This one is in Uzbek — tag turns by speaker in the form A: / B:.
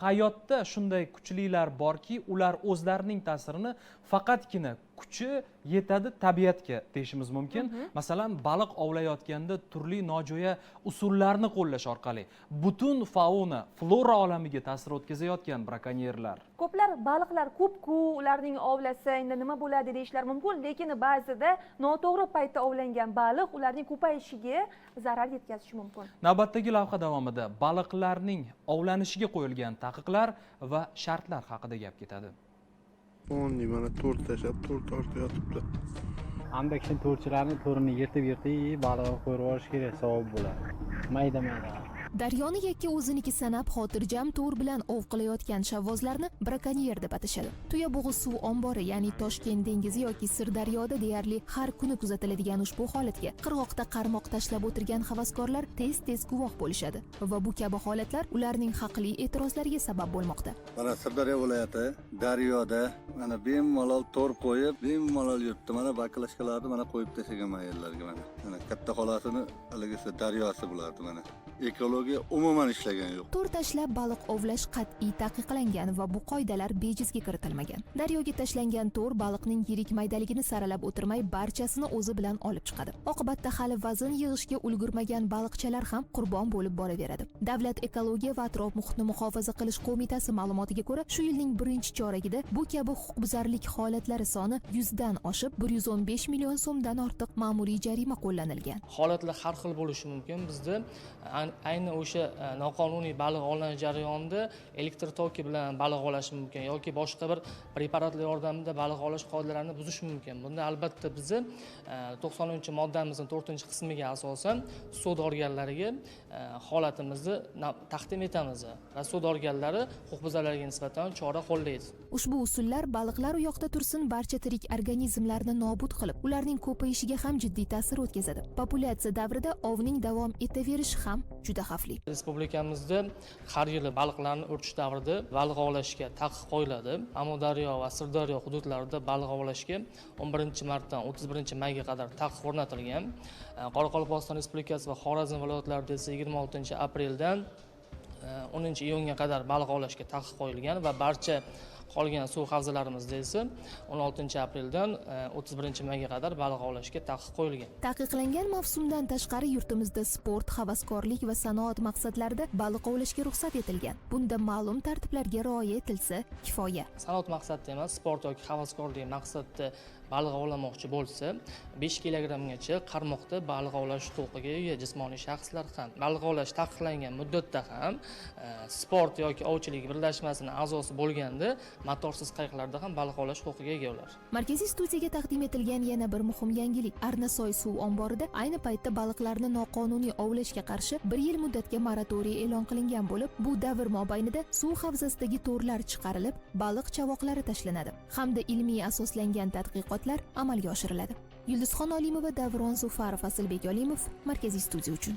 A: hayotda shunday kuchlilar borki ular o'zlarining ta'sirini faqatgina kuchi yetadi tabiatga deyishimiz mumkin. Masalan baliq ovlayotganda turli nojo'ya usullarni qo'llash orqali butun fauna flora olamiga ta'sir o'tkazayotgan brakonyerlar.
B: Ko'plar baliqlar ko'pku ularning ovlasa endi nima bo'ladi deyishlari mumkin lekin ba'zida noto'g'ri paytda ovlangan baliq ularning ko'payishiga zarar yetkazishi mumkin.
A: Navbatdagi lavha davomida baliqlarning ovlanishiga qo'yilgan taqiqlar va shartlar haqida gap
C: ketadiOnni mana to'rt tashlab to'rt ortda yotibdi.
D: hamda kishi to'rchilarni to'rini yirtib yirtib balig'ini qo'yib yuborish kerak savob bo'ladi mayda mayda
E: daryoni yakka o'ziniki sanab xotirjam to'r bilan ov qilayotgan shavvozlarni brakonyer deb atashadi. Tuya bo'g'iz suv ombori ya'ni toshkent dengizi yoki sirdaryoda deyarli har kuni kuzatiladigan ushbu holatga qirg'oqda qarmoq tashlab o'tirgan havaskorlar tez tez guvoh bo'lishadi va bu kabi holatlar ularning haqli e'tirozlariga sabab bo'lmoqda.
F: Mana sirdaryo viloyati daryoda mana bemalol to'r qo'yib bemalol yuribdi. Mana baklashkalarni mana qo'yib tashlagan mana yerlarga mana. Mana katta xolasini haligisi daryosi bo'ladi mana. Ekologiya umuman ishlagan yo'q.
E: To'r tashlab baliq ovlash qat'iy taqiqlangan va bu qoidalar bejizga kiritilmagan. Daryoga tashlangan to'r baliqning yirik maydaligini saralab o'tirmay barchasini o'zi bilan olib chiqadi. Oqibatda hali vazn yig'ishga ulgurmagan baliqchalar ham qurbon bo'lib boraveradi. Davlat ekologiya va atrof muhitni muhofaza qilish qo'mitasi ma'lumotiga ko'ra shu yilning birinchi choragida bu kabi huquqbuzarlik holatlari soni yuzdan oshib bir yuz o'n besh million so'mdan ortiq ma'muriy jarima qo'llanilgan.
G: Holatlar har xil bo'lishi mumkin. Bizda an- aynan o'sha e, noqonuniy baliq ovlanish jarayonida elektr toki bilan baliq ovlash mumkin yoki boshqa bir preparatlar yordamida baliq ovlash qoidalarini buzish mumkin. Bunda albatta bizni e, to'qsoninchi moddamizni to'rtinchi qismiga asosan sud organlariga e, holatimizni taqdim etamiz va sud organlari huquqbuzarlarga nisbatan chora qo'llaydi.
E: Ushbu usullar baliqlar u yoqda tursin barcha tirik organizmlarni nobud qilib ularning ko'payishiga ham jiddiy ta'sir o'tkazadi. Populyatsiya davrida ovning davom etaverishi ham juda xavfli.
G: Respublikamizda har yili baliqlarni o'rchish davrida baliq ovlashga taqiq qo'yiladi. Amudaryo va sirdaryo hududlarida baliq ovlashga 11 martdan 31 mayga qadar taqiq o'rnatilgan. Qoraqalpog'iston respublikasi va xorazm viloyatlarida esa 26 apreldan o'ninchi 10 iyunga qadar baliq ovlashga taqiq qo'yilgan va barcha qolgan suv havzalarimizda esa 16 apreldan e, 31 mayga qadar baliq ovlashga taqiq qo'yilgan.
E: Taqiqlangan mavsumdan tashqari yurtimizda sport havaskorlik va sanoat maqsadlarida baliq ovlashga ruxsat etilgan. Bunda ma'lum tartiblarga rioya etilsa kifoya.
G: Sanoat maqsadida emas sport yoki havaskorlik maqsadida baliq ovlamoqchi bo'lsa 5 kilogrammgacha qarmoqda baliq ovlash huquqiga ega jismoniy shaxslar ham. Baliq ovlash taqiqlangan muddatda ham e, sport yoki ovchilik birlashmasining a'zosi bo'lganda motorsiz qayiqlarda ham baliq ovlash huquqiga ega ular.
E: Markaziy studiyaga taqdim etilgan yana bir muhim yangilik. Arnasoy suv omborida ayni paytda baliqlarni noqonuniy ovlashga qarshi bir yil muddatga moratoriy e'lon qilingan bo'lib bu davr mobaynida suv havzasidagi to'rlar chiqarilib baliq chavoqlari tashlanadi. Hamda ilmiy asoslangan tadqiqotlar amalga oshiriladi. Yulduzxon olimova davron zufarov asilbek olimov markaziy studiya uchun.